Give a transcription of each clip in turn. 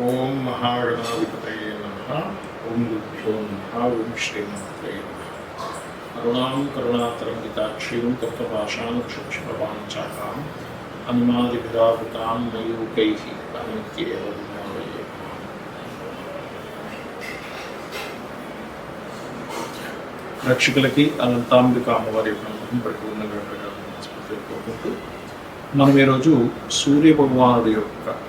ఓం మహాగణాధిపతయే నమ ఓం గురుభ్యో నమ ఓం శ్రీమాత్రే నమ కరుణాం కరుణాతరంగితాక్షీం కృతపాషాం క్షుక్షపవాంచాకాం అనిమాదిభిరావృతాం మయూకై అనిత్యేవ విజ్ఞానయే రక్షకులకి అనంతాంబిక అమ్మవారి యొక్క అనుగ్రహం పరిపూర్ణంగా కలగాలని కోరుకుంటూ మనం ఈరోజు సూర్య భగవానుడి యొక్క మార్పు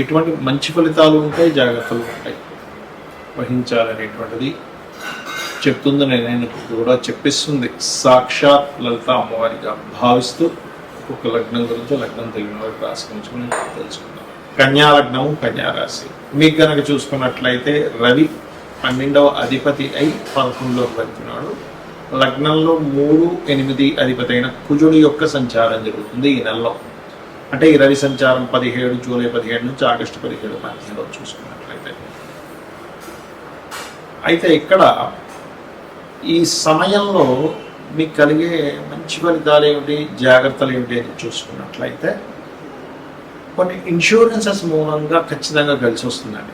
ఇటువంటి మంచి ఫలితాలు ఉంటాయి జాగ్రత్తలు ఉంటాయి. వహించాలనేటువంటిది చెప్తుందని నేను కూడా చెప్పిస్తుంది. సాక్షాత్ లలిత అమ్మవారిగా భావిస్తూ ఒక్కొక్క లగ్నం గురించి లగ్నం తెలియని వారికి రాశి గురించి మనం తెలుసుకుందాం. కన్యా కన్యారాశి. మీకు కనుక చూసుకున్నట్లయితే రవి పన్నెండవ అధిపతి అయి పదకొండులోకి వెళ్తున్నాడు. లగ్నంలో మూడు ఎనిమిది అధిపతి అయిన కుజుడి యొక్క సంచారం జరుగుతుంది ఈ నెలలో. అంటే ఈ రవి సంచారం పదిహేడు జూలై పదిహేడు నుంచి ఆగస్టు పదిహేడు మధ్యలో చూసుకున్నట్లయితే. అయితే ఇక్కడ ఈ సమయంలో మీకు కలిగే మంచి ఫలితాలు ఏమిటి జాగ్రత్తలు ఏమిటి అని చూసుకున్నట్లయితే కొన్ని ఇన్సూరెన్సెస్ మూలంగా ఖచ్చితంగా కలిసి వస్తుందండి.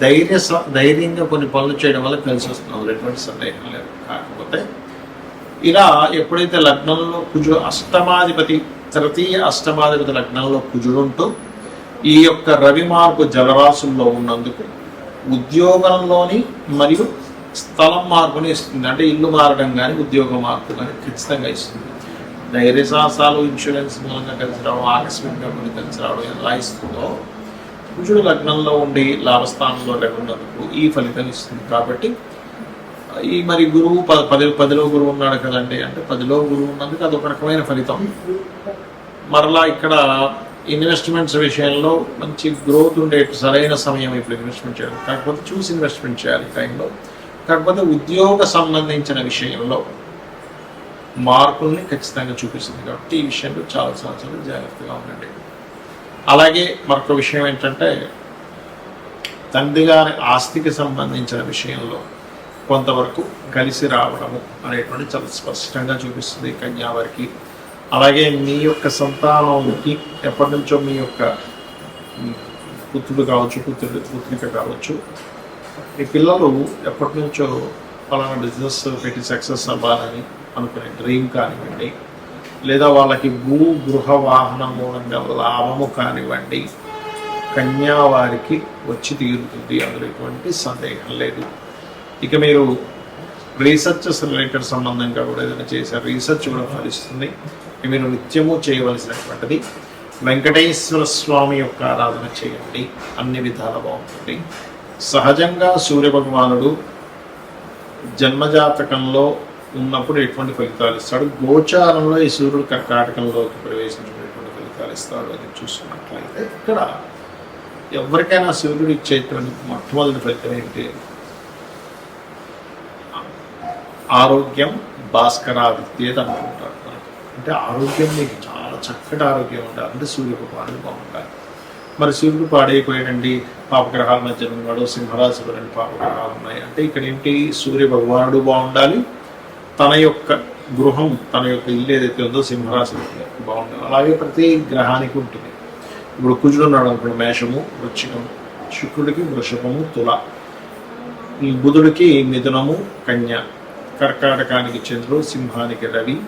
ధైర్య స- ధైర్యంగా కొన్ని పనులు చేయడం వల్ల కలిసి వస్తుంది. ఎటువంటి సందేహం లేదు. కాకపోతే ఇలా ఎప్పుడైతే లగ్నంలో కుజు అష్టమాధిపతి తృతీయ అష్టమాధిపతి లగ్నంలో కుజుడుంటూ ఈ యొక్క రవి మార్పు జలరాశుల్లో ఉన్నందుకు ఉద్యోగంలోని మరియు స్థలం మార్పుని ఇస్తుంది. అంటే ఇల్లు మారడం కానీ ఉద్యోగ మార్పు కానీ ఖచ్చితంగా ఇస్తుంది. ధైర్య సాహసాలు ఇన్సూరెన్స్ మూలంగా కలిసి రావడం ఆకస్మికంగా కొన్ని కలిసి రావడం ఎలా ఇస్తుందో కుజుడు లగ్నంలో ఉండి లాభస్థానంలో లేకున్నందుకు ఈ ఫలితం ఇస్తుంది. కాబట్టి ఈ మరి గురువు పది పదిలో గురువు ఉన్నాడు కదండి. అంటే పదిలో గురువు ఉన్నందుకు అదొక రకమైన ఫలితం. మరలా ఇక్కడ ఇన్వెస్ట్మెంట్స్ విషయంలో మంచి గ్రోత్ ఉండే సరైన సమయం ఇప్పుడు ఇన్వెస్ట్మెంట్ చేయాలి. కాకపోతే చూసి ఇన్వెస్ట్మెంట్ చేయాలి టైంలో కాకపోతే ఉద్యోగ సంబంధించిన విషయంలో మార్పుల్ని ఖచ్చితంగా చూపిస్తుంది కాబట్టి ఈ విషయంలో చాలా సంవత్సరాలు జాగ్రత్తగా ఉండండి. అలాగే మరొక విషయం ఏంటంటే తండ్రి గారి ఆస్తికి సంబంధించిన విషయంలో కొంతవరకు కలిసి రావడము అనేటువంటి చాలా స్పష్టంగా చూపిస్తుంది కన్యావారికి. అలాగే మీ యొక్క సంతానంకి ఎప్పటి నుంచో మీ యొక్క పుత్రుడు కావచ్చు పుత్రుడు పుత్రిక కావచ్చు ఈ పిల్లలు ఎప్పటి నుంచో పలానా బిజినెస్ పెట్టి సక్సెస్ అవ్వాలని అనుకునే డ్రీమ్ కానివ్వండి లేదా వాళ్ళకి భూ గృహ వాహనం మూలంగా లాభము కానివ్వండి కన్యా వారికి వచ్చి తీరుతుంది. అందులో ఎటువంటి సందేహం లేదు. ఇక మీరు రీసెర్చ్ రిలేటెడ్ సంబంధంగా కూడా ఏదైనా చేశారు రీసెర్చ్ కూడా ఫలిస్తుంది. మీరు నిత్యము చేయవలసినటువంటిది వెంకటేశ్వర స్వామి యొక్క ఆరాధన చేయండి. అన్ని విధాల బాగుంటుంది. సహజంగా సూర్య భగవానుడు జన్మజాతకంలో ఉన్నప్పుడు ఎటువంటి ఫలితాలు ఇస్తాడు? గోచారంలో ఈ సూర్యుడు కర్కాటకంలోకి ప్రవేశించినటువంటి ఫలితాలు ఇస్తాడు అని చూసుకున్నట్లయితే ఇక్కడ ఎవరికైనా సూర్యుడు ఇచ్చేటువంటి మొట్టమొదటి ఫలితం ఏంటి? ఆరోగ్యం భాస్కరాదిత్యేది అనుకుంటారు అంటే ఆరోగ్యం మీకు చాలా చక్కటి ఆరోగ్యం ఉండాలి అంటే సూర్య భగవానుడు బాగుండాలి మరి సూర్యుడు పాడైపోయాడండి. పాపగ్రహాల మధ్య ఉన్నాడు సింహరాశిలో రెండు పాపగ్రహాలు ఉన్నాయి. అంటే ఇక్కడ ఏంటి? సూర్య భగవానుడు బాగుండాలి. తన యొక్క గృహం తన యొక్క ఇల్లు ఏదైతే ఉందో సింహరాశి బాగుండాలి. అలాగే ప్రతి గ్రహానికి ఉంటుంది. ఇప్పుడు కుజుడు ఉన్నాడు అనుకోండి మేషము వృచ్చికము శుక్రుడికి వృషభము తుల. ఈ బుధుడికి మిథునము కన్య. కర్కాటకానికి చంద్రుడు సింహానికి రవి.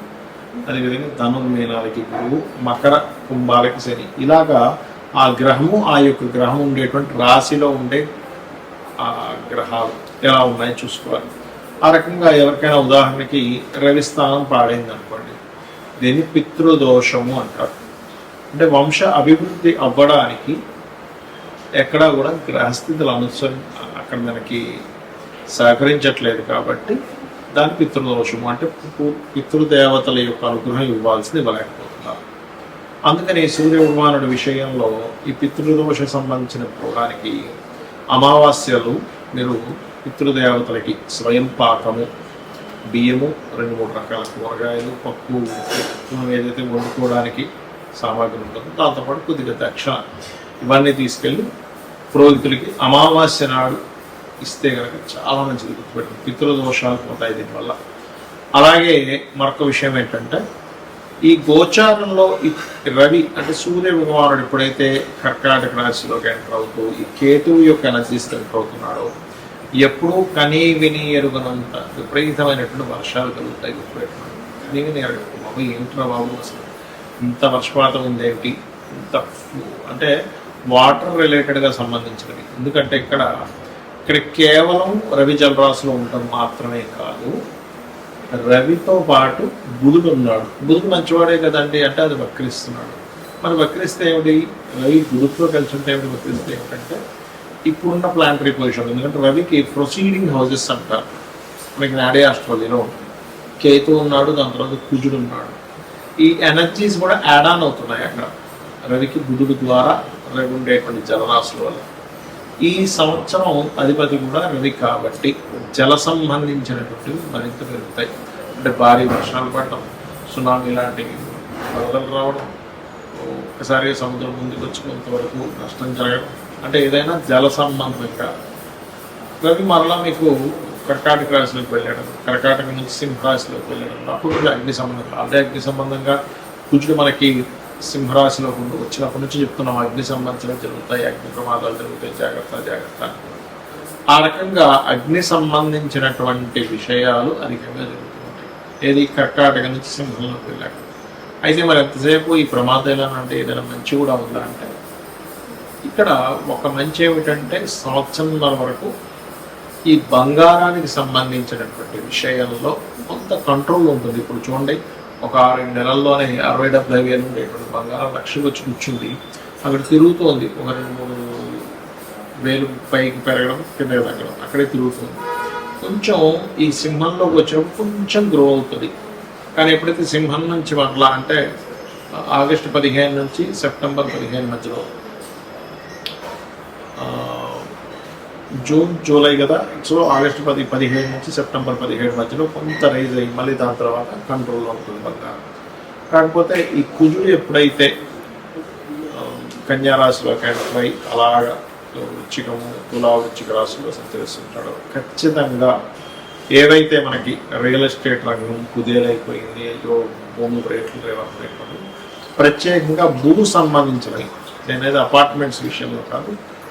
అదేవిధంగా ధనుర్మీనాలకి గురువు మకర కుంభాలకి శని. ఇలాగా ఆ గ్రహము ఆ యొక్క గ్రహం ఉండేటువంటి రాశిలో ఉండే ఆ గ్రహాలు ఎలా ఉన్నాయో చూసుకోవాలి. ఆ రకంగా ఎవరికైనా ఉదాహరణకి రవి స్థానం పాడైంది అనుకోండి. దీన్ని పితృదోషము అంటారు. అంటే వంశ అభివృద్ధి అవ్వడానికి ఎక్కడా కూడా గ్రహస్థితులు అనుసరి అక్కడ మనకి సహకరించట్లేదు కాబట్టి దాని పితృదోషము అంటే పితృదేవతల యొక్క అనుగ్రహం ఇవ్వాల్సింది ఇవ్వలేకపోతున్నారు. అందుకని సూర్య భగవానుడి విషయంలో ఈ పితృదోష సంబంధించిన భోగానికి అమావాస్యలు మీరు పితృదేవతలకి స్వయం పాకము బియ్యము రెండు మూడు రకాల కూరగాయలు పప్పు మనం ఏదైతే వండుకోవడానికి సామాగ్రి ఉంటుందో దాంతోపాటు కొద్దిగా దక్ష ఇవన్నీ తీసుకెళ్ళి పురోహితులకి అమావాస్య నాడు ఇస్తే కనుక చాలా మంచిది గుర్తుపెట్టింది పితృదోషాలు పోతాయి దీనివల్ల. అలాగే మరొక విషయం ఏంటంటే ఈ గోచారంలో రవి అంటే సూర్య భగవానుడు ఎప్పుడైతే కర్కాటక రాశిలోకి ఎంటర్ అవుతూ ఈ కేతువు యొక్క ఎనర్జీస్ ఎంటర్ అవుతున్నాడో ఎప్పుడూ కనీ విని ఎరుగనంత విపరీతమైనటువంటి వర్షాలు కలుగుతాయి గుర్తుపెట్టినాడు కనీ విని ఎరగదు బాబు ఏంటో బాబు అసలు? ఇంత వర్షపాతం ఉందేమిటి? ఇంత అంటే వాటర్ రిలేటెడ్గా సంబంధించినవి. ఎందుకంటే ఇక్కడ ఇక్కడ కేవలం రవి జలరాశిలో ఉండటం మాత్రమే కాదు రవితో పాటు బుధుడు ఉన్నాడు. బుధుడు మంచివాడే కదండి అంటే అది వక్రిస్తున్నాడు. మరి వక్రిస్తే ఏమిటి? రవి బుధుడితో కలిసి ఉంటే ఏమిటి? వక్రిస్తే ఏమిటంటే ఇప్పుడున్న ప్లాంటరీ పొజిషన్. ఎందుకంటే రవికి ప్రొసీడింగ్ హౌసెస్ అంటారు. మనకి నాడే ఆస్ట్రాలజీలో ఉంటుంది. కేతు ఉన్నాడు దాని తర్వాత కుజుడు ఉన్నాడు. ఈ ఎనర్జీస్ కూడా యాడ్ ఆన్ అవుతున్నాయి అక్కడ. రవికి బుధుడు ద్వారా రవి ఉండేటువంటి జలరాశుల వల్ల ఈ సంవత్సరం అధిపతి కూడా రవి కాబట్టి జల సంబంధించినటువంటివి మరింత పెరుగుతాయి. అంటే భారీ వర్షాలు పడటం సునామీ లాంటివి వరదలు రావడం ఒకసారి సముద్రం ముందుకు వచ్చి కొంతవరకు నష్టం జరగడం అంటే ఏదైనా జల సంబంధంగా రవి మరలా మీకు కర్కాటక రాశిలోకి వెళ్ళడం కర్కాటక నుంచి సింహరాశిలోకి వెళ్ళడం అప్పుడు కూడా అగ్ని సంబంధం అదే అగ్ని సంబంధంగా కుజుడు మనకి సింహరాశిలో వచ్చినప్పటి నుంచి చెప్తున్నాం అగ్ని సంబంధించినవి జరుగుతాయి అగ్ని ప్రమాదాలు జరుగుతాయి జాగ్రత్త జాగ్రత్త. ఆ రకంగా అగ్ని సంబంధించినటువంటి విషయాలు అధికంగా జరుగుతుంటాయి. ఏది కర్కాటక నుంచి సింహంలోకి వెళ్ళాక. అయితే మరి ఎంతసేపు ఈ ప్రమాదాలు అంటే ఏదైనా మంచి కూడా ఉందా అంటే? ఇక్కడ ఒక మంచి ఏమిటంటే సంవత్సరంన్నర వరకు ఈ బంగారానికి సంబంధించినటువంటి విషయంలో కొంత కంట్రోల్ ఉంటుంది. ఇప్పుడు చూడండి ఒక ఆరు నెలల్లోనే అరవై డెబ్బై వేలు ఉండేటువంటి బంగారం లక్షలు వచ్చి కూర్చుంది. అక్కడ తిరుగుతోంది. ఒక రెండు మూడు వేలు పైకి పెరగడం కింద తగ్గడం అక్కడే తిరుగుతుంది. కొంచెం ఈ సింహంలోకి వచ్చినప్పుడు కొంచెం గ్రో అవుతుంది. కానీ ఎప్పుడైతే సింహం నుంచి మరలా అంటే ఆగస్టు పదిహేను నుంచి సెప్టెంబర్ పదిహేను మధ్యలో జూన్ జూలై కదా. సో ఆగస్టు పది పదిహేడు నుంచి సెప్టెంబర్ పదిహేడు మధ్యలో కొంత రైజ్ అయ్యి మళ్ళీ దాని తర్వాత కంట్రోల్లో ఉంటుంది బంగారం కాకపోతే ఈ కుజుడు ఎప్పుడైతే ఆ, కన్యా రాశిలో ఎంటర్ అయి అలాగా వృచ్చికము తులా వృచ్చిక రాశిలో సంచరిస్తుంటాడో ఖచ్చితంగా ఏదైతే మనకి రియల్ ఎస్టేట్ రంగం కుదేలైపోయింది అయ్యో భూమి రేట్లు రేవైపోయింది ప్రత్యేకంగా భూ సంబంధించినవి. నేనేది అపార్ట్మెంట్స్ విషయంలో కాదు.